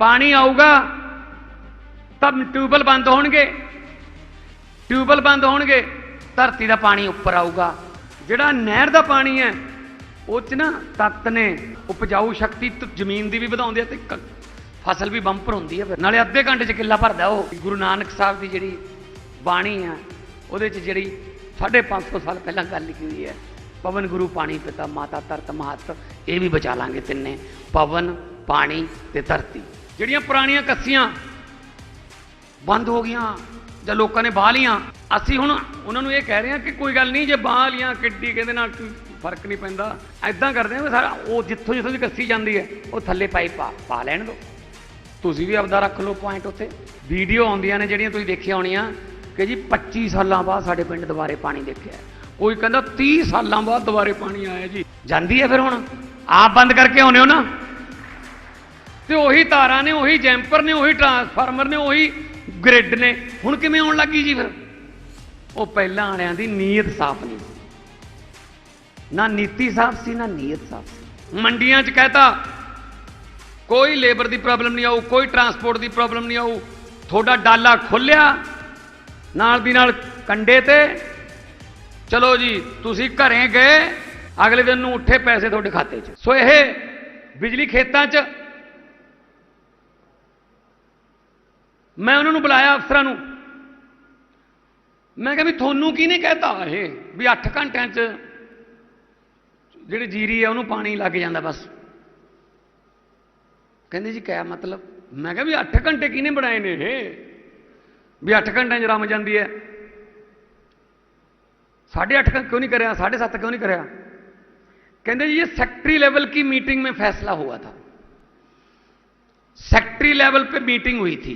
ਪਾਣੀ ਆਊਗਾ, ਤਾਂ ਟਿਊਬਲ ਬੰਦ ਹੋਣਗੇ। ਟਿਊਬਲ ਬੰਦ ਹੋਣਗੇ, ਧਰਤੀ ਦਾ ਪਾਣੀ ਉੱਪਰ ਆਊਗਾ। ਜਿਹੜਾ ਨਹਿਰ ਦਾ ਪਾਣੀ ਹੈ, ਉਹ ਚ ਨਾ ਤੱਤ ਨੇ, ਉਪਜਾਊ ਸ਼ਕਤੀ ਜ਼ਮੀਨ ਦੀ ਵੀ ਵਧਾਉਂਦੇ ਆ ਤੇ ਫਸਲ ਵੀ ਬੰਪਰ ਹੁੰਦੀ ਹੈ ਫਿਰ। ਨਾਲੇ ਅੱਧੇ ਘੰਟੇ ਚ ਕਿੱਲਾ ਭਰਦਾ ਉਹ। ਗੁਰੂ ਨਾਨਕ ਸਾਹਿਬ ਦੀ ਜਿਹੜੀ ਬਾਣੀ ਆ, ਉਹਦੇ ਚ ਜਿਹੜੀ 550 ਸਾਲ ਪਹਿਲਾਂ ਗੱਲ ਲਿਖੀ ਹੋਈ ਹੈ, ਪਵਨ ਗੁਰੂ ਪਾਣੀ ਪਿਤਾ, ਮਾਤਾ ਧਰਤ ਮਹੱਤ, ਇਹ ਵੀ ਬਚਾ ਲਾਂਗੇ ਤਿੰਨੇ। ਪਵਨ, ਪਾਣੀ ਤੇ ਧਰਤੀ। ਜਿਹੜੀਆਂ ਪੁਰਾਣੀਆਂ ਕੱਸੀਆਂ ਬੰਦ ਹੋ ਗਈਆਂ ਜਾਂ ਲੋਕਾਂ ਨੇ ਬਾਹ ਲੀਆਂ ਅਸੀਂ ਹੁਣ ਉਹਨਾਂ ਨੂੰ ਇਹ ਕਹਿ ਰਹੇ ਹਾਂ ਕਿ ਕੋਈ ਗੱਲ ਨਹੀਂ, ਜੇ ਬਾਹ ਲੀਆਂ ਕਿੱਡੀ ਕਹਿੰਦੇ ਨਾਲ ਫ਼ਰਕ ਨਹੀਂ ਪੈਂਦਾ। ਐਦਾਂ ਕਰਦੇ ਹਾਂ ਵੀ ਸਾਰਾ ਉਹ ਜਿੱਥੋਂ ਜਿੱਥੋਂ ਦੀ ਕੱਸੀ ਜਾਂਦੀ ਹੈ, ਉਹ ਥੱਲੇ ਪਾਈਪ ਪਾ ਪਾ ਲੈਣ ਦਿਓ। ਤੁਸੀਂ ਵੀ ਆਪਦਾ ਰੱਖ ਲਓ ਪੁਆਇੰਟ ਉੱਥੇ। ਵੀਡੀਓ ਆਉਂਦੀਆਂ ਨੇ ਜਿਹੜੀਆਂ ਤੁਸੀਂ ਦੇਖੀਆਂ ਹੋਣੀਆਂ ਕਿ ਜੀ 25 ਸਾਲਾਂ ਬਾਅਦ ਸਾਡੇ ਪਿੰਡ ਦੁਬਾਰੇ ਪਾਣੀ ਦੇਖਿਆ ਕੋਈ ਕਹਿੰਦਾ 30 ਸਾਲਾਂ ਬਾਅਦ ਦੁਬਾਰੇ ਪਾਣੀ ਆਇਆ ਜੀ। ਜਾਂਦੀ ਹੈ ਫਿਰ ਹੁਣ? ਆਪ ਬੰਦ ਕਰਕੇ ਆਉਨੇ ਹੋ ਨਾ? ਤੇ ਉਹੀ ਤਾਰਾਂ ਨੇ, ਉਹੀ ਜੈਂਪਰ ਨੇ, ਉਹੀ ਟਰਾਂਸਫਾਰਮਰ ਨੇ, ਉਹੀ ਗ੍ਰਿਡ ਨੇ। ਹੁਣ ਕਿਵੇਂ ਆਉਣ ਲੱਗੀ ਜੀ ਫਿਰ? ਉਹ ਪਹਿਲਾਂ ਵਾਲਿਆਂ ਦੀ ਨੀਅਤ ਸਾਫ਼ ਨਹੀਂ ਨਾ ਨੀਤੀ ਸਾਫ਼ ਸੀ, ਨਾ ਨੀਅਤ ਸਾਫ਼ ਸੀ। ਮੰਡੀਆਂ 'ਚ ਕਹਤਾ, ਕੋਈ ਲੇਬਰ ਦੀ ਪ੍ਰੋਬਲਮ ਨਹੀਂ ਆਊ, ਕੋਈ ਟਰਾਂਸਪੋਰਟ ਦੀ ਪ੍ਰੋਬਲਮ ਨਹੀਂ ਆਊ। ਤੁਹਾਡਾ ਡਾਲਾ ਖੁੱਲਿਆ, ਨਾਲ ਦੀ ਨਾਲ ਕੰਡੇ ਤੇ, ਚਲੋ ਜੀ, ਤੁਸੀਂ ਘਰੇ ਗਏ, ਅਗਲੇ ਦਿਨ ਨੂੰ ਉੱਠੇ ਪੈਸੇ ਤੁਹਾਡੇ ਖਾਤੇ 'ਚ। ਸੋ ਇਹ ਬਿਜਲੀ ਖੇਤਾਂ 'ਚ ਮੈਂ ਉਹਨਾਂ ਨੂੰ ਬੁਲਾਇਆ ਅਫਸਰਾਂ ਨੂੰ ਮੈਂ ਕਿਹਾ ਵੀ ਤੁਹਾਨੂੰ ਕਿਹਨੇ ਕਹਿਤਾ ਇਹ ਵੀ 8 ਘੰਟਿਆਂ 'ਚ ਜਿਹੜੀ ਜੀਰੀ ਹੈ ਉਹਨੂੰ ਪਾਣੀ ਲੱਗ ਜਾਂਦਾ ਬਸ ਕਹਿੰਦੇ ਜੀ ਕਿਆ ਮਤਲਬ ਮੈਂ ਕਿਹਾ ਵੀ 8 ਘੰਟੇ ਕਿਹਨੇ ਬਣਾਏ ਨੇ ਇਹ ਵੀ 8 ਘੰਟਿਆਂ 'ਚ ਰਮ ਜਾਂਦੀ ਹੈ 8.5 ਘੰਟੇ क्यों नहीं करा साढ़े सात क्यों नहीं करा कहते जी ये सेक्रेटरी लेवल की मीटिंग में फैसला हुआ था सेक्रेटरी लेवल पे मीटिंग हुई थी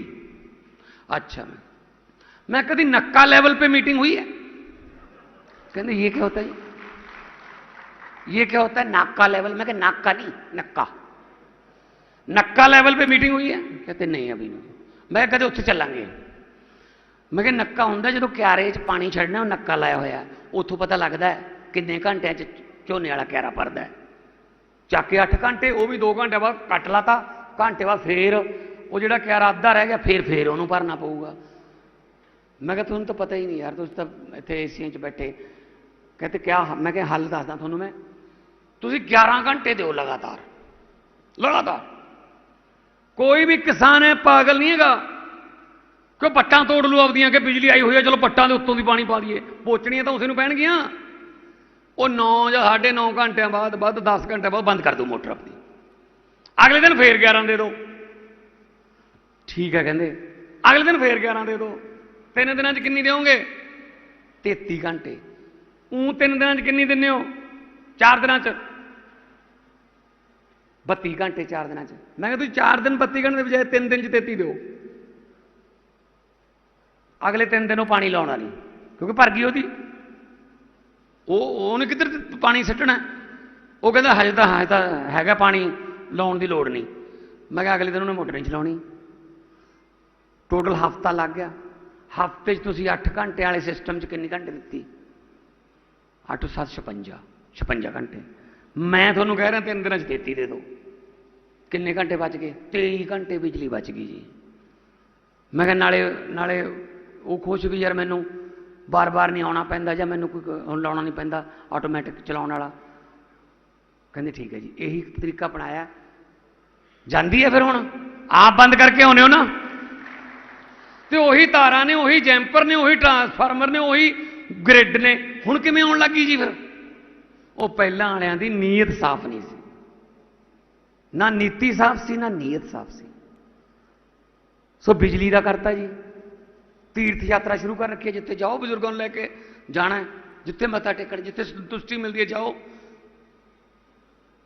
अच्छा मैं मैं कभी नक्का लेवल पे मीटिंग हुई है कहते ये क्या होता है जी? ये क्या होता है नाका लेवल मैं कहा नाका नहीं नक्का नक्का लेवल पे मीटिंग हुई है कहते नहीं अभी नहीं मैं कहते उत्थे चलांगे ਮੈਂ ਕਿਹਾ ਨੱਕਾ ਹੁੰਦਾ ਜਦੋਂ ਕਿਆਰੇ 'ਚ ਪਾਣੀ ਛੱਡਣਾ ਉਹ ਨੱਕਾ ਲਾਇਆ ਹੋਇਆ ਉੱਥੋਂ ਪਤਾ ਲੱਗਦਾ ਹੈ ਕਿੰਨੇ ਘੰਟਿਆਂ 'ਚ ਝੋਨੇ ਵਾਲਾ ਕਿਆਰਾ ਭਰਦਾ ਹੈ ਚੱਕ ਕੇ 8 ਘੰਟੇ ਉਹ ਵੀ 2 ਘੰਟੇ ਬਾਅਦ ਕੱਟ ਲਾਤਾ ਘੰਟੇ ਬਾਅਦ ਫੇਰ ਉਹ ਜਿਹੜਾ ਕਿਆਰਾ ਅੱਧਾ ਰਹਿ ਗਿਆ, ਫੇਰ ਫੇਰ ਉਹਨੂੰ ਭਰਨਾ ਪਊਗਾ। ਮੈਂ ਕਿਹਾ, ਤੁਹਾਨੂੰ ਤਾਂ ਪਤਾ ਹੀ ਨਹੀਂ ਯਾਰ, ਤੁਸੀਂ ਤਾਂ ਇੱਥੇ ਏਸੀਆਂ 'ਚ ਬੈਠੇ। ਕਹਿੰਦੇ, ਕਿਆ ਮੈਂ ਕਿਹਾ, ਹੱਲ ਦੱਸਦਾ ਤੁਹਾਨੂੰ ਮੈਂ। ਤੁਸੀਂ 11 ਘੰਟੇ ਦਿਓ ਲਗਾਤਾਰ। ਲਗਾਤਾਰ। ਕੋਈ ਵੀ ਕਿਸਾਨ ਹੈ ਪਾਗਲ ਨਹੀਂ ਹੈਗਾ। ਕਿ ਪੱਟਾਂ ਤੋੜ ਲੂ ਆਪਦੀਆਂ, ਕਿ ਬਿਜਲੀ ਆਈ ਹੋਈ ਹੈ ਚਲੋ ਪੱਟਾਂ ਦੇ ਉੱਤੋਂ ਦੀ ਪਾਣੀ ਪਾ ਦਈਏ ਪੋਚਣੀਆਂ ਤਾਂ ਉਸੇ ਨੂੰ ਪੈਣਗੀਆਂ। ਉਹ 9 ਜਾਂ 9.5 ਘੰਟਿਆਂ ਬਾਅਦ, ਵੱਧ 10 ਘੰਟੇ ਬਾਅਦ ਬੰਦ ਕਰ ਦਿਓ ਮੋਟਰ ਆਪਣੀ। ਅਗਲੇ ਦਿਨ ਫੇਰ 11 ਦੇ ਦਿਓ। ਠੀਕ ਹੈ ਕਹਿੰਦੇ। ਅਗਲੇ ਦਿਨ ਫੇਰ 11 ਦੇ ਦਿਓ ਤਿੰਨ ਦਿਨਾਂ 'ਚ ਕਿੰਨੀ ਦਿਓਗੇ? 33 ਘੰਟੇ। ਉਹ ਤਿੰਨ ਦਿਨਾਂ 'ਚ ਕਿੰਨੀ ਦਿੰਦੇ ਹੋ? ਚਾਰ ਦਿਨਾਂ 'ਚ। 32 ਘੰਟੇ ਚਾਰ ਦਿਨਾਂ 'ਚ। ਮੈਂ ਕਿਹਾ ਤੁਸੀਂ ਚਾਰ ਦਿਨ 32 ਘੰਟੇ ਦੇ ਬਜਾਏ ਤਿੰਨ ਦਿਨ 'ਚ 33 ਦਿਓ। ਅਗਲੇ ਤਿੰਨ ਦਿਨ ਉਹ ਪਾਣੀ ਲਾਉਣਾ ਨਹੀਂ ਕਿਉਂਕਿ ਭਰ ਗਈ ਉਹਦੀ। ਉਹ, ਉਹਨੇ ਕਿੱਧਰ ਪਾਣੀ ਸੱਟਣਾ? ਉਹ ਕਹਿੰਦਾ ਹਜੇ ਤਾਂ ਹਜੇ ਤਾਂ ਹੈਗਾ ਪਾਣੀ ਲਾਉਣ ਦੀ ਲੋੜ ਨਹੀਂ। ਮੈਂ ਕਿਹਾ ਅਗਲੇ ਦਿਨ ਉਹਨੇ ਮੋਟਰ ਨਹੀਂ ਚਲਾਉਣੀ। ਟੋਟਲ ਹਫਤਾ ਲੱਗ ਗਿਆ। ਹਫ਼ਤੇ 'ਚ ਤੁਸੀਂ 8 ਘੰਟੇ ਵਾਲੇ ਸਿਸਟਮ 'ਚ ਕਿੰਨੇ ਘੰਟੇ ਦਿੱਤੀ? 8 7 56 56 ਘੰਟੇ। ਮੈਂ ਤੁਹਾਨੂੰ ਕਹਿ ਰਿਹਾ, ਤਿੰਨ ਦਿਨਾਂ 'ਚ 33 ਦੇ ਦਿਓ ਕਿੰਨੇ ਘੰਟੇ ਬਚ ਗਏ? 23 ਘੰਟੇ ਬਿਜਲੀ ਬਚ ਗਈ ਜੀ। ਮੈਂ ਕਿਹਾ, ਨਾਲੇ ਨਾਲੇ ਉਹ ਖੁਸ਼ ਵੀ ਯਾਰ ਮੈਨੂੰ ਬਾਰ-ਬਾਰ ਨਹੀਂ ਆਉਣਾ ਪੈਂਦਾ ਜਾਂ ਮੈਨੂੰ ਕੋਈ ਹੁਣ ਲਾਉਣਾ ਨਹੀਂ ਪੈਂਦਾ ਆਟੋਮੈਟਿਕ ਚਲਾਉਣ ਵਾਲਾ। ਕਹਿੰਦੇ, ਠੀਕ ਹੈ ਜੀ। ਇਹੀ ਤਰੀਕਾ ਅਪਣਾਇਆ। ਜਾਂਦੀ ਹੈ ਫਿਰ ਹੁਣ? ਆਪ ਬੰਦ ਕਰਕੇ ਆਉਨੇ ਹੋ ਨਾ? ਤੇ ਉਹੀ ਤਾਰਾਂ ਨੇ, ਉਹੀ ਜੈਂਪਰ ਨੇ, ਉਹੀ ਟਰਾਂਸਫਾਰਮਰ ਨੇ, ਉਹੀ ਗ੍ਰਿਡ ਨੇ। ਹੁਣ ਕਿਵੇਂ ਆਉਣ ਲੱਗੀ ਜੀ ਫਿਰ? ਉਹ ਪਹਿਲਾਂ ਵਾਲਿਆਂ ਦੀ ਨੀਅਤ ਸਾਫ਼ ਨਹੀਂ ਸੀ। ਨਾ ਨੀਤੀ ਸਾਫ਼ ਸੀ, ਨਾ ਨੀਅਤ ਸਾਫ਼ ਸੀ। ਸੋ ਬਿਜਲੀ ਦਾ ਕਰਤਾ ਜੀ। ਤੀਰਥ ਯਾਤਰਾ ਸ਼ੁਰੂ ਕਰ ਰੱਖੀ ਹੈ। ਜਿੱਥੇ ਜਾਓ ਬਜ਼ੁਰਗਾਂ ਨੂੰ ਲੈ ਕੇ ਜਾਣਾ ਜਿੱਥੇ ਮੱਥਾ ਟੇਕਣ, ਜਿੱਥੇ ਸੰਤੁਸ਼ਟੀ ਮਿਲਦੀ ਹੈ, ਜਾਓ।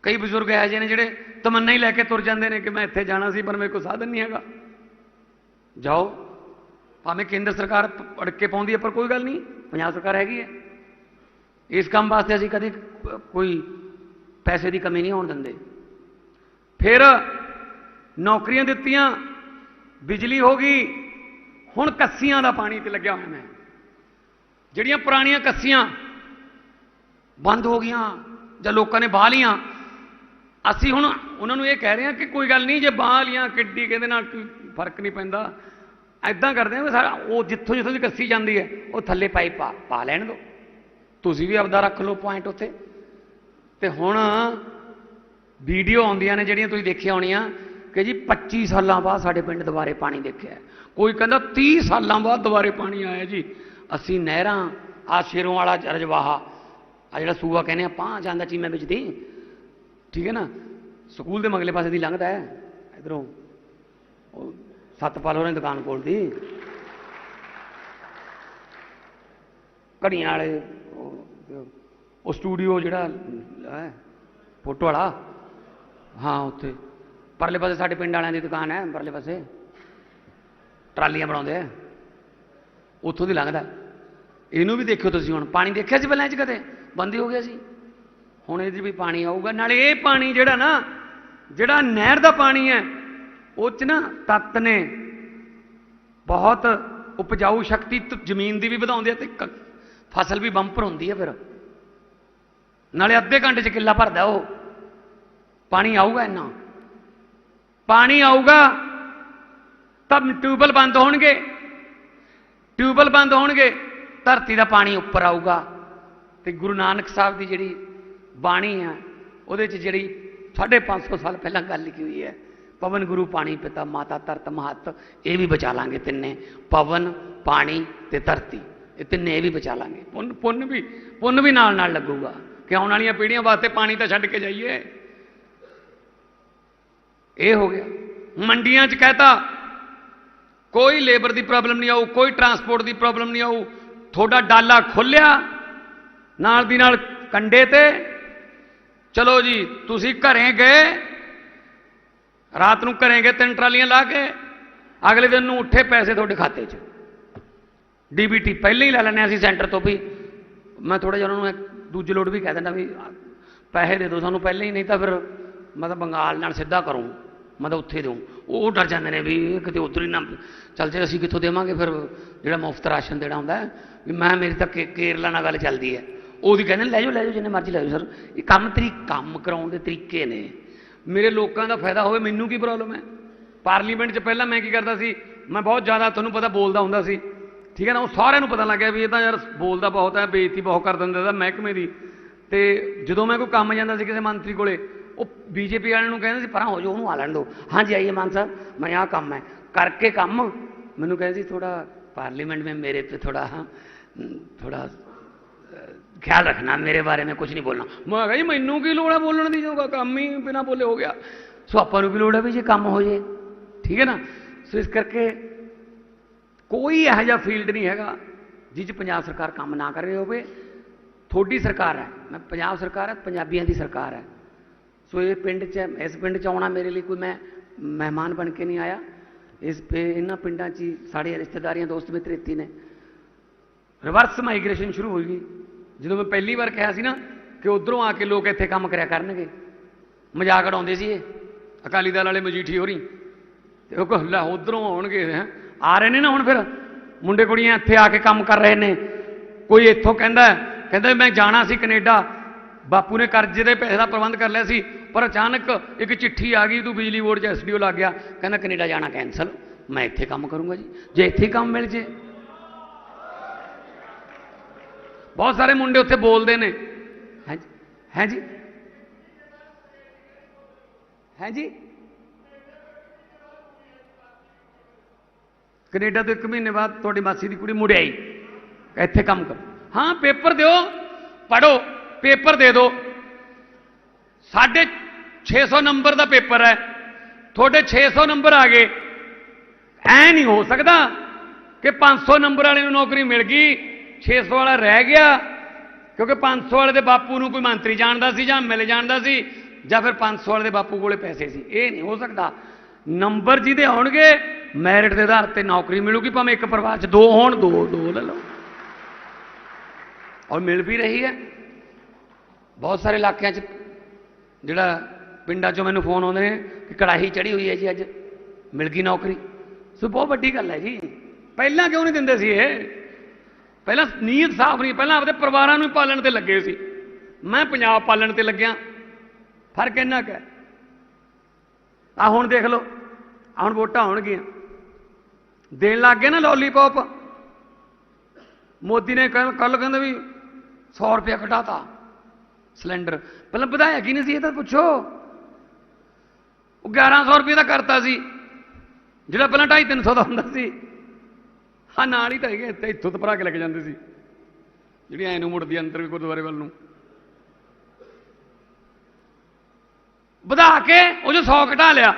ਕਈ ਬਜ਼ੁਰਗ ਹੈ ਜਿਹੇ ਨੇ ਜਿਹੜੇ ਤਮੰਨਾ ਹੀ ਲੈ ਕੇ ਤੁਰ ਜਾਂਦੇ ਨੇ ਕਿ ਮੈਂ ਇੱਥੇ ਜਾਣਾ ਸੀ, ਪਰ ਮੇਰੇ ਕੋਲ ਸਾਧਨ ਨਹੀਂ ਹੈਗਾ। ਜਾਓ। ਭਾਵੇਂ ਕੇਂਦਰ ਸਰਕਾਰ ਅੜਕੇ ਪਾਉਂਦੀ ਹੈ, ਪਰ ਕੋਈ ਗੱਲ ਨਹੀਂ, ਪੰਜਾਬ ਸਰਕਾਰ ਹੈਗੀ ਹੈ। ਇਸ ਕੰਮ ਵਾਸਤੇ ਅਸੀਂ ਕਦੇ ਕੋਈ ਪੈਸੇ ਦੀ ਕਮੀ ਨਹੀਂ ਹੋਣ ਦਿੰਦੇ। ਫਿਰ ਨੌਕਰੀਆਂ ਦਿੱਤੀਆਂ, ਬਿਜਲੀ ਹੋ ਗਈ, ਹੁਣ ਕੱਸੀਆਂ ਦਾ ਪਾਣੀ ਤੇ ਲੱਗਿਆ ਹੋਇਆ ਮੈਂ। ਜਿਹੜੀਆਂ ਪੁਰਾਣੀਆਂ ਕੱਸੀਆਂ ਬੰਦ ਹੋ ਗਈਆਂ ਜਾਂ ਲੋਕਾਂ ਨੇ ਬਾਹ ਲੀਆਂ ਅਸੀਂ ਹੁਣ ਉਹਨਾਂ ਨੂੰ ਇਹ ਕਹਿ ਰਹੇ ਹਾਂ ਕਿ ਕੋਈ ਗੱਲ ਨਹੀਂ, ਜੇ ਬਾਹ ਲੀਆਂ ਕਿੱਡੀ ਕਹਿੰਦੇ ਨਾਲ ਕੋਈ ਫ਼ਰਕ ਨਹੀਂ ਪੈਂਦਾ। ਐਦਾਂ ਕਰਦੇ ਆ ਵੀ ਸਾਰਾ ਉਹ ਜਿੱਥੋਂ ਜਿੱਥੋਂ ਦੀ ਕੱਸੀ ਜਾਂਦੀ ਹੈ, ਉਹ ਥੱਲੇ ਪਾਈਪ ਪਾ ਪਾ ਲੈਣ ਦਿਓ ਤੁਸੀਂ ਵੀ ਆਪਦਾ ਰੱਖ ਲਓ ਪੁਆਇੰਟ ਉੱਥੇ। ਤੇ ਹੁਣ ਵੀਡੀਓ ਆਉਂਦੀਆਂ ਨੇ ਜਿਹੜੀਆਂ ਤੁਸੀਂ ਦੇਖੀਆਂ ਹੋਣੀਆਂ ਕਿ ਜੀ 25 ਸਾਲਾਂ ਬਾਅਦ ਸਾਡੇ ਪਿੰਡ ਦੁਬਾਰੇ ਪਾਣੀ ਦੇਖਿਆ। ਕੋਈ ਕਹਿੰਦਾ 30 ਸਾਲਾਂ ਬਾਅਦ ਦੁਬਾਰੇ ਪਾਣੀ ਆਇਆ ਜੀ। ਅਸੀਂ ਨਹਿਰਾਂ ਆ ਸ਼ੇਰੋਂ ਵਾਲਾ ਰਜਵਾਹਾ ਆ ਜਿਹੜਾ ਸੂਆ ਕਹਿੰਦੇ ਆ ਪਾਂ ਜਾਂਦਾ ਚੀਮਾ ਵਿੱਚ ਦੀ। ਠੀਕ ਹੈ ਨਾ? ਸਕੂਲ ਦੇ ਮਗਲੇ ਪਾਸੇ ਦੀ ਲੰਘਦਾ ਹੈ। ਇਧਰੋਂ। ਸਤਪਾਲ ਹੋਰਾਂ ਦੀ ਦੁਕਾਨ ਕੋਲ ਦੀ। ਘੜੀਆਂ ਵਾਲੇ, ਉਹ- ਸਟੂਡੀਓ ਜਿਹੜਾ, ਹੈ, ਫੋਟੋ ਵਾਲਾ? ਹਾਂ, ਉੱਥੇ। ਪਰਲੇ ਪਾਸੇ ਸਾਡੇ ਪਿੰਡ ਵਾਲਿਆਂ ਦੀ ਦੁਕਾਨ ਹੈ, ਪਰਲੇ ਪਾਸੇ। ਟਰਾਲੀਆਂ ਬਣਾਉਂਦੇ ਆ। ਉੱਥੋਂ ਦੀ ਲੰਘਦਾ। ਇਹਨੂੰ ਵੀ ਦੇਖਿਓ ਤੁਸੀਂ ਹੁਣ। ਪਾਣੀ ਦੇਖਿਆ ਸੀ ਪਹਿਲਾਂ ਇਹ 'ਚ ਕਦੇ? ਬੰਦ ਹੀ ਹੋ ਗਿਆ ਸੀ। ਹੁਣ ਇਹਦੇ 'ਚ ਵੀ ਪਾਣੀ ਆਊਗਾ। ਨਾਲੇ ਇਹ ਪਾਣੀ ਜਿਹੜਾ ਨਾ, ਜਿਹੜਾ ਨਹਿਰ ਦਾ ਪਾਣੀ ਹੈ ਉਹ 'ਚ ਨਾ ਤੱਤ ਨੇ। ਬਹੁਤ ਉਪਜਾਊ ਸ਼ਕਤੀ ਜ਼ਮੀਨ ਦੀ ਵੀ ਵਧਾਉਂਦੇ ਆ ਤੇ ਕ- ਫਸਲ ਵੀ ਬੰਪਰ ਹੁੰਦੀ ਹੈ ਫਿਰ। ਨਾਲੇ ਅੱਧੇ ਘੰਟੇ 'ਚ ਕਿੱਲਾ ਭਰਦਾ ਉਹ। ਪਾਣੀ ਆਊਗਾ ਇੰਨਾ। ਪਾਣੀ ਆਊਗਾ ਤਾਂ ਟਿਊਬਲ ਬੰਦ ਹੋਣਗੇ। ਟਿਊਬਲ ਬੰਦ ਹੋਣਗੇ, ਧਰਤੀ ਦਾ ਪਾਣੀ ਉੱਪਰ ਆਊਗਾ। ਤੇ ਗੁਰੂ ਨਾਨਕ ਸਾਹਿਬ ਦੀ ਜਿਹੜੀ ਬਾਣੀ ਆ, ਉਹਦੇ 'ਚ ਜਿਹੜੀ 550 ਸਾਲ ਪਹਿਲਾਂ ਗੱਲ ਲਿਖੀ ਹੋਈ ਹੈ ਪਵਨ ਗੁਰੂ ਪਾਣੀ ਪਿਤਾ ਮਾਤਾ ਧਰਤ ਮਹੱਤ, ਇਹ ਵੀ ਬਚਾ ਲਾਂਗੇ ਤਿੰਨੇ, ਪਵਨ, ਪਾਣੀ ਤੇ ਧਰਤੀ। ਇਹ ਤਿੰਨੇ ਇਹ ਵੀ ਬਚਾ ਲਾਂਗੇ। ਪੁੰਨ ਪੁੰਨ ਵੀ ਪੁੰਨ ਵੀ ਨਾਲ ਨਾਲ ਲੱਗੂਗਾ। ਕਿ ਆਉਣ ਵਾਲੀਆਂ ਪੀੜ੍ਹੀਆਂ ਵਾਸਤੇ ਪਾਣੀ ਤਾਂ ਛੱਡ ਕੇ ਜਾਈਏ। ਇਹ ਹੋ ਗਿਆ। ਮੰਡੀਆਂ 'ਚ ਕਹਤਾ, ਕੋਈ ਲੇਬਰ ਦੀ ਪ੍ਰੋਬਲਮ ਨਹੀਂ ਆਊ, ਕੋਈ ਟਰਾਂਸਪੋਰਟ ਦੀ ਪ੍ਰੋਬਲਮ ਨਹੀਂ ਆਊ। ਤੁਹਾਡਾ ਡਾਲਾ ਖੁੱਲਿਆ, ਨਾਲ ਦੀ ਨਾਲ ਕੰਡੇ ਤੇ। ਚਲੋ ਜੀ, ਤੁਸੀਂ ਘਰੇ ਗਏ ਰਾਤ ਨੂੰ ਘਰੇ ਗਏ ਤਿੰਨ ਟਰਾਲੀਆਂ ਲਾ ਕੇ, ਅਗਲੇ ਦਿਨ ਨੂੰ ਉੱਠੇ ਪੈਸੇ ਤੁਹਾਡੇ ਖਾਤੇ 'ਚ। ਡੀਬੀਟੀ ਪਹਿਲਾਂ ਹੀ ਲੈ ਲੈਣੇ ਅਸੀਂ ਸੈਂਟਰ ਤੋਂ ਵੀ। ਮੈਂ ਥੋੜਾ ਜਿਹਾ ਉਹਨਾਂ ਨੂੰ ਦੂਜੇ ਲੋਟ ਵੀ ਕਹਿ ਦਿੰਦਾ ਵੀ ਪੈਸੇ ਦੇ ਦਿਓ ਸਾਨੂੰ ਪਹਿਲਾਂ ਹੀ, ਨਹੀਂ ਤਾਂ ਫਿਰ ਮੈਂ ਤਾਂ ਬੰਗਾਲ ਨਾਲ ਸਿੱਧਾ ਕਰੂੰ, ਮੈਂ ਤਾਂ ਉੱਥੇ ਦੇਉਂ ਉਹ ਡਰ ਜਾਂਦੇ ਨੇ ਵੀ ਇਹ ਕਿਤੇ ਉੱਧਰ ਹੀ ਨਾ, ਚੱਲ ਜੇ ਅਸੀਂ ਕਿੱਥੋਂ ਦੇਵਾਂਗੇ ਫਿਰ ਜਿਹੜਾ ਮੁਫਤ ਰਾਸ਼ਨ ਦੇਣਾ ਹੁੰਦਾ ਵੀ ਮੈਂ ਮੇਰੀ ਤਾਂ ਕੇਰਲਾ ਨਾਲ ਗੱਲ ਚੱਲਦੀ ਹੈ। ਉਹਦੀ ਕਹਿੰਦੇ ਲੈ ਜਾਓ ਲੈ ਜਾਓ, ਜਿੰਨੇ ਮਰਜ਼ੀ ਲੈ ਜਾਓ, ਸਰ। ਇਹ ਕੰਮ ਤਰੀ ਕੰਮ ਕਰਾਉਣ ਦੇ ਤਰੀਕੇ ਨੇ। ਮੇਰੇ ਲੋਕਾਂ ਦਾ ਫਾਇਦਾ ਹੋਵੇ, ਮੈਨੂੰ ਕੀ ਪ੍ਰੋਬਲਮ ਹੈ? ਪਾਰਲੀਮੈਂਟ 'ਚ ਪਹਿਲਾਂ ਮੈਂ ਕੀ ਕਰਦਾ ਸੀ, ਮੈਂ ਬਹੁਤ ਜ਼ਿਆਦਾ ਤੁਹਾਨੂੰ ਪਤਾ ਬੋਲਦਾ ਹੁੰਦਾ ਸੀ। ਠੀਕ ਹੈ ਨਾ, ਉਹ ਸਾਰਿਆਂ ਨੂੰ ਪਤਾ ਲੱਗਿਆ ਵੀ ਇਹ ਤਾਂ ਯਾਰ ਬੋਲਦਾ ਬਹੁਤ ਹੈ, ਬੇਇੱਜ਼ਤੀ ਬਹੁਤ ਕਰ ਦਿੰਦਾ ਦਾ ਮਹਿਕਮੇ ਦੀ। ਤੇ ਜਦੋਂ ਮੈਂ ਕੋਈ ਕੰਮ ਜਾਂਦਾ ਸੀ ਕਿਸੇ ਮੰਤਰੀ ਕੋਲੇ, ਉਹ ਬੀਜੇਪੀ ਵਾਲਿਆਂ ਨੂੰ ਕਹਿੰਦੇ ਸੀ ਪਰਾਂ ਹੋ ਜਾ ਉਹਨੂੰ ਆ ਲੈਣ ਦਿਓ। ਹਾਂਜੀ ਆਈਏ ਮਾਨ ਸਾਹਿਬ, ਮੈਂ ਆਹ ਕੰਮ ਹੈ, ਕਰਕੇ ਕੰਮ। ਮੈਨੂੰ ਕਹਿੰਦੇ ਸੀ ਥੋੜਾ ਪਾਰਲੀਮੈਂਟ ਵਿੱਚ ਮੇਰੇ ਤੇ ਥੋੜਾ ਥੋੜਾ ਖਿਆਲ ਰੱਖਣਾ, ਮੇਰੇ ਬਾਰੇ ਮੈਂ ਕੁਝ ਨਹੀਂ ਬੋਲਣਾ। ਮੈਂ ਕਿਹਾ ਜੀ, ਮੈਨੂੰ ਕੀ ਲੋੜ ਹੈ ਬੋਲਣ ਦੀ? ਜੋਗਾ ਕੰਮ ਹੀ ਬਿਨਾ ਬੋਲੇ ਹੋ ਗਿਆ। ਸੋ ਆਪਾਂ ਨੂੰ ਵੀ ਲੋੜ ਹੈ ਵੀ ਜੇ ਕੰਮ ਹੋ ਜੇ? ਠੀਕ ਹੈ ਨਾ? ਸੋ ਇਸ ਕਰਕੇ ਕੋਈ ਇਹੋ ਜਿਹਾ ਫੀਲਡ ਨਹੀਂ ਹੈਗਾ ਜਿਸ 'ਚ ਪੰਜਾਬ ਸਰਕਾਰ ਕੰਮ ਨਾ ਕਰ ਰਹੀ ਹੋਵੇ। ਤੁਹਾਡੀ ਸਰਕਾਰ ਹੈ। ਮੈਂ ਪੰਜਾਬ ਸਰਕਾਰ ਹੈ, ਪੰਜਾਬੀਆਂ ਦੀ ਸਰਕਾਰ ਹੈ। ਸੋ ਇਹ ਪਿੰਡ 'ਚ, ਇਸ ਪਿੰਡ 'ਚ ਆਉਣਾ ਮੇਰੇ ਲਈ ਕੋਈ ਮੈਂ ਮਹਿਮਾਨ ਬਣ ਕੇ ਨਹੀਂ ਆਇਆ। ਇਸ ਪੇ, ਇਹਨਾਂ ਪਿੰਡਾਂ 'ਚ ਹੀ ਸਾਡੇ ਰਿਸ਼ਤੇਦਾਰੀਆਂ, ਦੋਸਤ ਮਿੱਤਰ ਇੱਥੇ ਨੇ। ਰਿਵਰਸ ਮਾਈਗ੍ਰੇਸ਼ਨ ਸ਼ੁਰੂ ਹੋ ਗਈ। ਜਦੋਂ ਮੈਂ ਪਹਿਲੀ ਵਾਰ ਕਿਹਾ ਸੀ ਨਾ ਕਿ ਉਧਰੋਂ ਆ ਕੇ ਲੋਕ ਇੱਥੇ ਕੰਮ ਕਰਿਆ ਕਰਨਗੇ, ਮਜ਼ਾਕ ਉਡਾਉਂਦੇ ਸੀ ਇਹ। ਅਕਾਲੀ ਦਲ ਵਾਲੇ ਮਜੀਠੀ ਹੋਰੀ, ਤੇ ਉਹ ਕਹਿੰਦਾ ਉਧਰੋਂ ਆਉਣਗੇ, ਹੈਂ, ਆ ਰਹੇ ਨੇ ਨਾ ਹੁਣ ਫਿਰ। ਮੁੰਡੇ ਕੁੜੀਆਂ ਇੱਥੇ ਆ ਕੇ ਕੰਮ ਕਰ ਰਹੇ ਨੇ। ਕੋਈ ਇੱਥੋਂ ਕਹਿੰਦਾ ਕਹਿੰਦਾ ਮੈਂ ਜਾਣਾ ਸੀ ਕੈਨੇਡਾ। ਬਾਪੂ ਨੇ ਕਰਜ਼ੇ ਦੇ ਪੈਸੇ ਦਾ ਪ੍ਰਬੰਧ ਕਰ ਲਿਆ ਸੀ, ਪਰ ਅਚਾਨਕ ਇੱਕ ਚਿੱਠੀ ਆ ਗਈ ਤੂੰ ਬਿਜਲੀ ਬੋਰਡ 'ਚ ਐਸਡੀਓ ਲੱਗ ਗਿਆ। ਕਹਿੰਦਾ, ਕੈਨੇਡਾ ਜਾਣਾ ਕੈਨਸਲ ਮੈਂ ਇੱਥੇ ਕੰਮ ਕਰੂੰਗਾ ਜੀ। ਜੇ ਇੱਥੇ ਕੰਮ ਮਿਲ ਜੇ ਬਹੁਤ ਸਾਰੇ ਮੁੰਡੇ ਉੱਥੇ ਬੋਲਦੇ ਨੇ। ਹੈ ਹੈ ਜੀ? ਹੈ ਜੀ? ਕੈਨੇਡਾ ਤੋਂ ਇੱਕ ਮਹੀਨੇ ਬਾਅਦ ਤੁਹਾਡੀ ਮਾਸੀ ਦੀ ਕੁੜੀ ਮੁੜ ਆਈ। ਇੱਥੇ ਕੰਮ ਕਰ। ਹਾਂ, ਪੇਪਰ ਦਿਓ ਪੜੋ ਪੇਪਰ ਦੇ ਦਿਓ। ਸਾਢੇ 600 ਨੰਬਰ ਦਾ ਪੇਪਰ ਹੈ। ਤੁਹਾਡੇ 600 ਨੰਬਰ ਆ ਗਏ। ਐ ਨਹੀਂ ਹੋ ਸਕਦਾ ਕਿ 500 ਨੰਬਰ ਵਾਲੇ ਨੂੰ ਨੌਕਰੀ ਮਿਲ ਗਈ। 600 ਵਾਲਾ ਰਹਿ ਗਿਆ, ਕਿਉਂਕਿ 500 ਵਾਲੇ ਦੇ ਬਾਪੂ ਨੂੰ ਕੋਈ ਮੰਤਰੀ ਜਾਣਦਾ ਸੀ ਜਾਂ ਮਿਲ ਜਾਣਦਾ ਸੀ, ਜਾਂ ਫਿਰ 500 ਵਾਲੇ ਦੇ ਬਾਪੂ ਕੋਲੇ ਪੈਸੇ ਸੀ। ਇਹ ਨਹੀਂ ਹੋ ਸਕਦਾ। ਨੰਬਰ ਜਿਹਦੇ ਆਉਣਗੇ, ਮੈਰਿਟ ਦੇ ਆਧਾਰ ਤੇ ਨੌਕਰੀ ਮਿਲੂਗੀ, ਭਾਵੇਂ ਇੱਕ ਪਰਿਵਾਰ 'ਚ ਦੋ ਹੋਣ, ਦੋ ਦੋ ਲੈ ਲਓ। ਔਰ ਮਿਲ ਵੀ ਰਹੀ ਹੈ। ਬਹੁਤ ਸਾਰੇ ਇਲਾਕਿਆਂ 'ਚ ਜਿਹੜਾ ਪਿੰਡਾਂ 'ਚੋਂ ਮੈਨੂੰ ਫੋਨ ਆਉਂਦੇ ਨੇ ਕਿ ਕੜਾਹੀ ਚੜੀ ਹੋਈ ਹੈ ਜੀ ਅੱਜ। ਮਿਲ ਗਈ ਨੌਕਰੀ। ਸੋ ਬਹੁਤ ਵੱਡੀ ਗੱਲ ਹੈ ਜੀ। ਪਹਿਲਾਂ ਕਿਉਂ ਨਹੀਂ ਦਿੰਦੇ ਸੀ ਇਹ? ਪਹਿਲਾਂ ਨੀਅਤ ਸਾਫ਼ ਨਹੀਂ, ਪਹਿਲਾਂ ਆਪਦੇ ਪਰਿਵਾਰਾਂ ਨੂੰ ਪਾਲਣ ਤੇ ਲੱਗੇ ਸੀ। ਮੈਂ ਪੰਜਾਬ ਪਾਲਣ ਤੇ ਲੱਗਿਆ। ਫ਼ਰਕ ਇੰਨਾ ਕੁ ਆ ਹੁਣ ਦੇਖ ਲਓ ਹੁਣ ਵੋਟਾਂ ਹੋਣਗੀਆਂ। ਦੇਣ ਲੱਗ ਗਏ ਨਾ ਲੋਲੀਪੌਪ ਮੋਦੀ ਨੇ ਕੱਲ ਕਹਿੰਦਾ ਵੀ 100 ਰੁਪਏ ਘਟਾਤਾ। ਸਿਲੰਡਰ। ਪਹਿਲਾਂ ਵਧਾਇਆ ਕੀ ਨਹੀਂ ਸੀ ਇਹ ਤਾਂ ਪੁੱਛੋ। ਉਹ 1100 ਰੁਪਏ ਦਾ ਕਰਤਾ ਸੀ। ਜਿਹੜਾ ਪਹਿਲਾਂ 250 300 ਦਾ ਹੁੰਦਾ ਸੀ। ਹਾਂ ਨਾਲ ਹੀ ਤਾਂ ਹੈਗੇ ਇੱਥੇ ਇੱਥੋਂ ਤੋਂ ਭਰਾ ਕੇ ਲੈ ਕੇ ਜਾਂਦੇ ਸੀ। ਜਿਹੜੀ ਐ ਨੂੰ ਮੁੜਦੀ ਅੰਦਰ ਵੀ ਗੁਰਦੁਆਰੇ ਵੱਲ ਨੂੰ। ਵਧਾ ਕੇ ਉਹ ਜੋ 100 ਘਟਾ ਲਿਆ।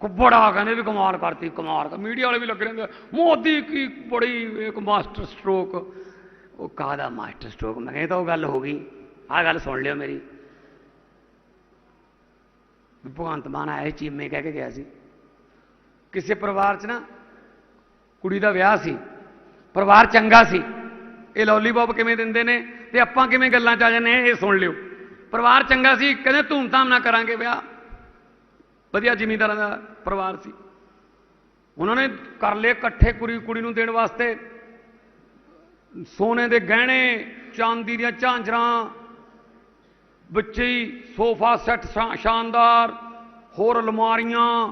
ਕੋ ਬੜਾ ਕਹਿੰਦੇ ਵੀ ਕਮਾਲ ਕਰਤੀ, ਕਮਾਲ ਕਰ। ਮੀਡੀਆ ਵਾਲੇ ਵੀ ਲੱਗ ਰਹੇ ਨੇ ਮੋਦੀ ਕੀ ਬੜੀ ਇੱਕ ਮਾਸਟਰ ਸਟ੍ਰੋਕ। ਉਹ ਕਾਹਦਾ ਮਾਸਟਰ ਸਟ੍ਰੋਕ? ਮੈਂ ਕਿਹਾ ਤਾਂ ਉਹ ਗੱਲ ਹੋ ਗਈ। ਆਹ ਗੱਲ ਸੁਣ ਲਿਓ ਮੇਰੀ। ਭਗਵੰਤ ਮਾਨ ਆਏ ਚੀਮੇ ਕਹਿ ਕੇ ਗਿਆ ਸੀ। ਕਿਸੇ ਪਰਿਵਾਰ 'ਚ ਨਾ ਕੁੜੀ ਦਾ ਵਿਆਹ ਸੀ ਪਰਿਵਾਰ ਚੰਗਾ ਸੀ। ਇਹ ਲੋਲੀਪੌਪ ਕਿਵੇਂ ਦਿੰਦੇ ਨੇ ਤੇ ਆਪਾਂ ਕਿਵੇਂ ਗੱਲਾਂ ਚ ਆ ਜਾਂਦੇ ਹਾਂ, ਇਹ ਸੁਣ ਲਿਓ। ਪਰਿਵਾਰ ਚੰਗਾ ਸੀ ਕਹਿੰਦੇ ਧੂਮਧਾਮ ਨਾਲ ਕਰਾਂਗੇ ਵਿਆਹ। ਵਧੀਆ ਜ਼ਿਮੀਂਦਾਰਾਂ ਦਾ ਪਰਿਵਾਰ ਸੀ। ਉਹਨਾਂ ਨੇ ਕਰ ਲਏ ਇਕੱਠੇ ਕੁੜੀ ਕੁੜੀ ਨੂੰ ਦੇਣ ਵਾਸਤੇ। ਸੋਨੇ ਦੇ ਗਹਿਣੇ ਚਾਂਦੀ ਦੀਆਂ ਝਾਂਜਰਾਂ ਬੱਚੇ ਸੋਫਾ ਸੈੱਟ ਸ਼ਾ- ਸ਼ਾਨਦਾਰ ਹੋਰ ਅਲਮਾਰੀਆਂ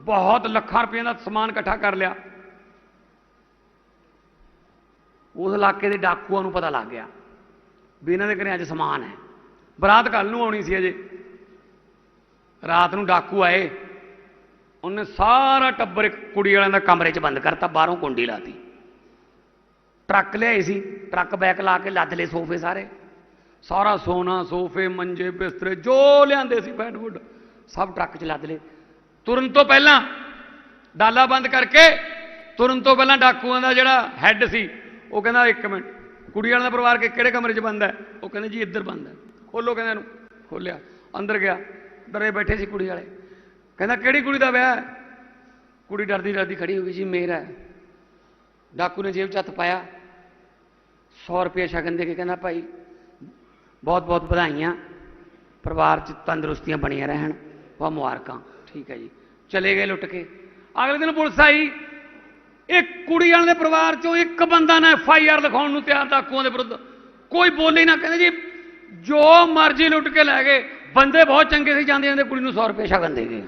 ਬਹੁਤ ਲੱਖਾਂ ਰੁਪਏ ਦਾ ਸਮਾਨ ਇਕੱਠਾ ਕਰ ਲਿਆ। ਉਸ ਇਲਾਕੇ ਦੇ ਡਾਕੂਆਂ ਨੂੰ ਪਤਾ ਲੱਗ ਗਿਆ ਵੀ ਇਹਨਾਂ ਦੇ ਘਰੇ ਅੱਜ ਸਮਾਨ ਹੈ। ਬਰਾਤ ਕੱਲ ਨੂੰ ਆਉਣੀ ਸੀ ਅਜੇ। ਰਾਤ ਨੂੰ ਡਾਕੂ ਆਏ। ਉਹਨੇ ਸਾਰਾ ਟੱਬਰ ਇੱਕ ਕੁੜੀ ਵਾਲਿਆਂ ਦਾ ਕਮਰੇ 'ਚ ਬੰਦ ਕਰਤਾ, ਬਾਹਰੋਂ ਕੁੰਡੀ ਲਾਤੀ। ਟਰੱਕ ਲਿਆਏ ਸੀ, ਟਰੱਕ ਬੈਕ ਲਾ ਕੇ ਲੱਦ ਲਏ ਸੋਫੇ ਸਾਰੇ। ਸਾਰਾ ਸੋਨਾ, ਸੋਫੇ, ਮੰਜੇ, ਬਿਸਤਰੇ, ਜੋ ਲਿਆਂਦੇ ਸੀ ਬੈਡਵੁੱਡ ਸਭ ਟਰੱਕ 'ਚ ਲੱਦ ਲਏ। ਤੁਰਨ ਤੋਂ ਪਹਿਲਾਂ ਡਾਲਾ ਬੰਦ ਕਰਕੇ, ਤੁਰਨ ਤੋਂ ਪਹਿਲਾਂ ਡਾਕੂਆਂ ਦਾ ਜਿਹੜਾ ਹੈੱਡ ਸੀ ਉਹ ਕਹਿੰਦਾ, ਇੱਕ ਮਿੰਟ, ਕੁੜੀ ਵਾਲਿਆਂ ਦਾ ਪਰਿਵਾਰ ਕਿ, ਕਿਹੜੇ ਕਮਰੇ 'ਚ ਬੰਦ ਹੈ? ਉਹ ਕਹਿੰਦੇ, ਜੀ, ਇੱਧਰ ਬੰਦ ਹੈ। ਖੋਲੋ ਕਹਿੰਦਾ ਇਹਨੂੰ, ਖੋਲਿਆ, ਅੰਦਰ ਗਿਆ ਡਰੇ ਬੈਠੇ ਸੀ ਕੁੜੀ ਵਾਲੇ। ਕਹਿੰਦਾ, ਕਿਹੜੀ ਕੁੜੀ ਦਾ ਵਿਆਹ ਹੈ? ਕੁੜੀ ਡਰਦੀ ਡਰਦੀ ਖੜੀ ਹੋ ਗਈ ਜੀ ਮੇਰਾ ਹੈ। ਡਾਕੂ ਨੇ ਜੇਬ 'ਚ ਹੱਥ ਪਾਇਆ। 100 ਰੁਪਏ ਸ਼ਗਨ ਦੇ ਕੇ ਕਹਿੰਦਾ, ਭਾਈ, ਬਹੁਤ ਬਹੁਤ ਵਧਾਈਆਂ। ਪਰਿਵਾਰ 'ਚ ਤੰਦਰੁਸਤੀਆਂ ਬਣੀਆਂ ਰਹਿਣ। ਬਹੁਤ ਮੁਬਾਰਕਾਂ। ਠੀਕ ਹੈ ਜੀ। ਚਲੇ ਗਏ ਲੁੱਟ ਕੇ। ਅਗਲੇ ਦਿਨ ਪੁਲਿਸ ਆਈ। ਇੱਕ ਕੁੜੀ ਵਾਲੇ ਦੇ ਪਰਿਵਾਰ 'ਚੋਂ ਇੱਕ ਬੰਦਾ ਨਾ ਐਫ ਆਈ ਆਰ ਲਿਖਾਉਣ ਨੂੰ ਤਿਆਰ ਡਾਕੂਆਂ ਦੇ ਵਿਰੁੱਧ। ਕੋਈ ਬੋਲੇ ਨਾ ਕਹਿੰਦੇ ਜੀ, ਜੋ ਮਰਜ਼ੀ ਲੁੱਟ ਕੇ ਲੈ ਗਏ, ਬੰਦੇ ਬਹੁਤ ਚੰਗੇ ਸੀ ਜਾਂਦੇ ਜਾਂਦੇ ਕੁੜੀ ਨੂੰ 100 ਰੁਪਏ ਸ਼ਗਨ ਦੇ ਗਏ।